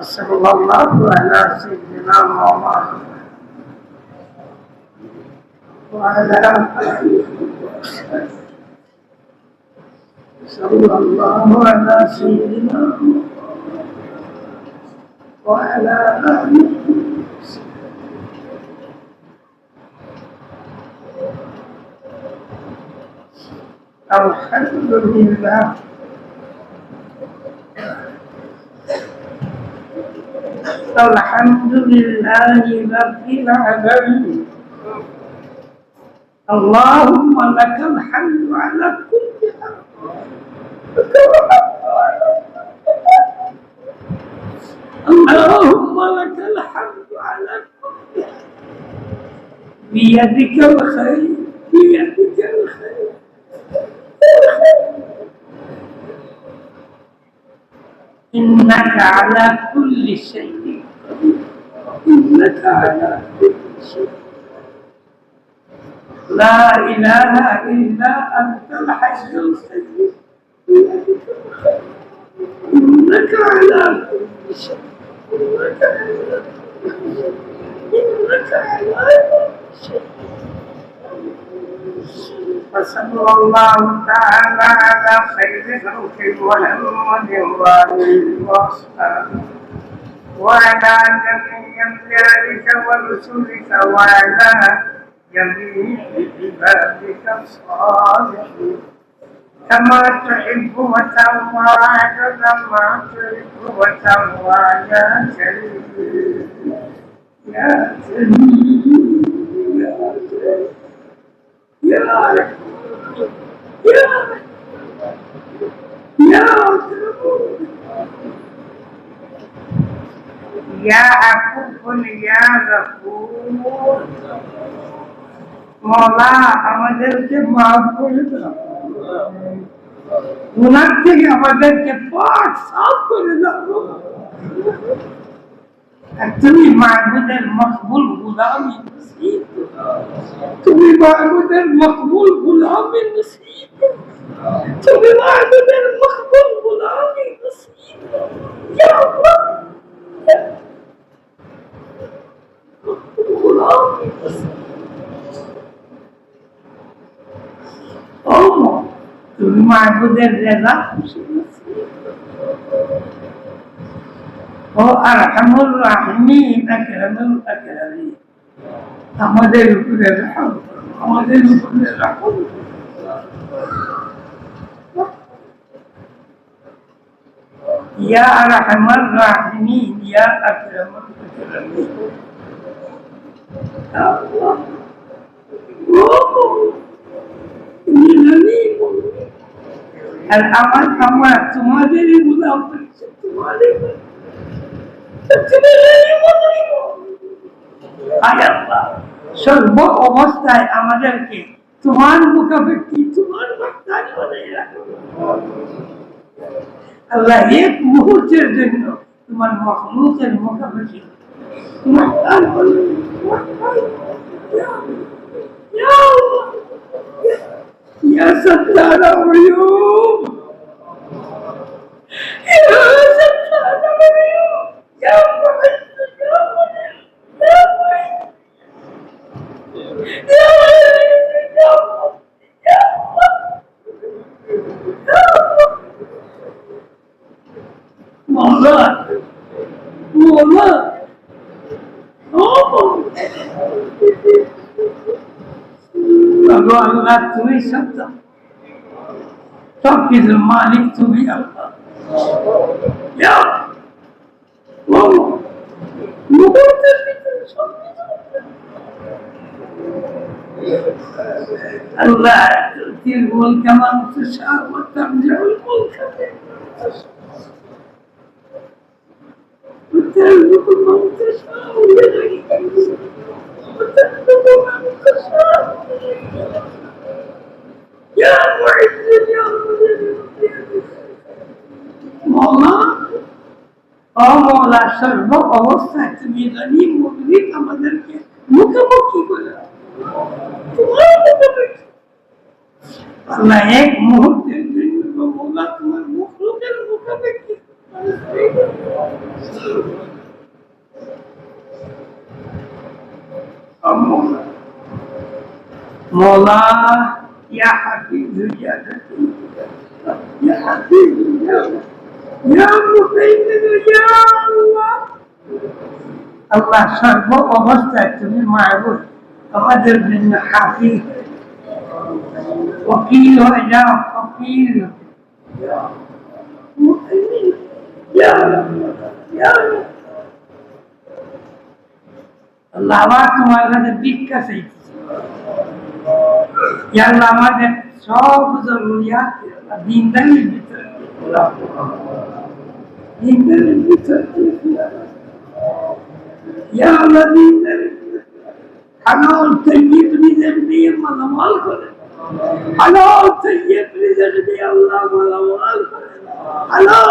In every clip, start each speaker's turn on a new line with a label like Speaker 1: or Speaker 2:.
Speaker 1: وصلى الله على سيدنا محمد وعلى صلى الله على سيدنا محمد وعلى آله الحمد لله الحمد لله رب العالمين. اللهم لك الحمد على كل اللهم لك الحمد على كل بيدك الخير بيدك الخير. إنك على كل شيء إنك على كل شيء لا إله إلا أنت الحي القيوم. إنك على كل شيء إنك على كل شيء إنك على كل شيء وصلى الله تعالى على خير خلق محمد وآله وأصحابه. وعلى جميع أنبيائك ورسلك وعلى جميع عبادك الصالحين كما تحب وترضى كما تحب وترضى يا كريم يا كريم يا كريم يا رب يا رب يا رب या अफून या गफूर মৌলা আমাদেরকে মাফ করে দাও গুণার থেকে আমাদেরকে পাঠ সাফ করে দাও তুমি মাহবুদের মকবুল গুলামি তুমি মাহবুদের মকবুল গুলামি তুমি মাহবুদ তুমি মাহবুদের রেজা খুশি নসিব ও আরহামুর রাহিমিন আকরামুল আকরামিন আমাদের উপরে রহম করো, আমাদের উপরে রহম করো। ইয়া আরহামার রাহিমিন ইয়া আকরামুল আকরামিন আল্লাহ ও তুমি নবী আর আমার আমার তোমাদেরই গুলাম তোমাদের সর্ব অবস্থায় আমাদেরকে তোমার মুখাপেক্ষি তোমার আল্লাহ এক মুহূর্তের জন্য তোমার মখলুকের মুখাপেক্ষি তোমার কান 你怎么了？你怎么了？مولا ভগবান তুমি সত্য সব কিছুর মালিক তুমি আল্লাহ ইয়া আল্লাহ। মুহূর্তের ভিতরে সব কিছু الله تؤتي الملك من تشاء وترجع الملك من تشاء وترزق من تشاء بغير حساب وترزق من تشاء সর্ব অবস্থায় তুমি জানি মৌলিক আমাদেরকে মুখোমুখি করে। এক মুহূর্তে مولا يا حفيظ يا لطيف يا حفيظ يا يا مهيمن يا الله আল্লাহ সর্ব অবস্থায় তুমি মাহবুব আমাদের জন্য হাফিজ وكيل يا وكيل يا مؤمن يا يا আল্লাহ আবার তোমার কাছে ভিক্ষা চাইতেছি Yerlama de çok zaruriyat dinden ümittir. Dinden ümittir. Ya Allah dinden ümittir. Kana o teyyid bizemdeyim malamal kılın. Ana o teyyid bizemdeyim malamal kılın. Ana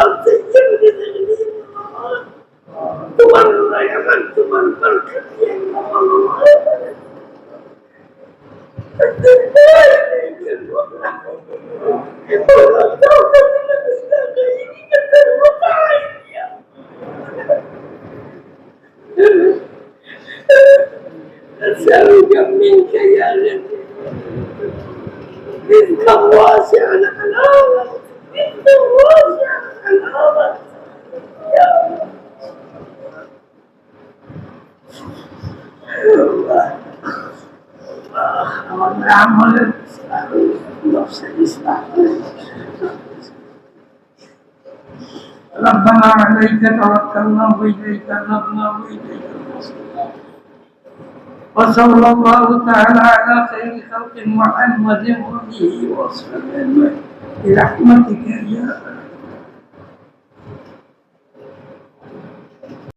Speaker 1: رزقا واسعا حلالا رزقا واسعا حلالا يا الله الله عمل نفس الإسلام ربنا عليك توكلنا وإليك نبنا المصير وصلى الله تعالى على خير خلق محمد وآله وصحبه برحمتك يا أرحم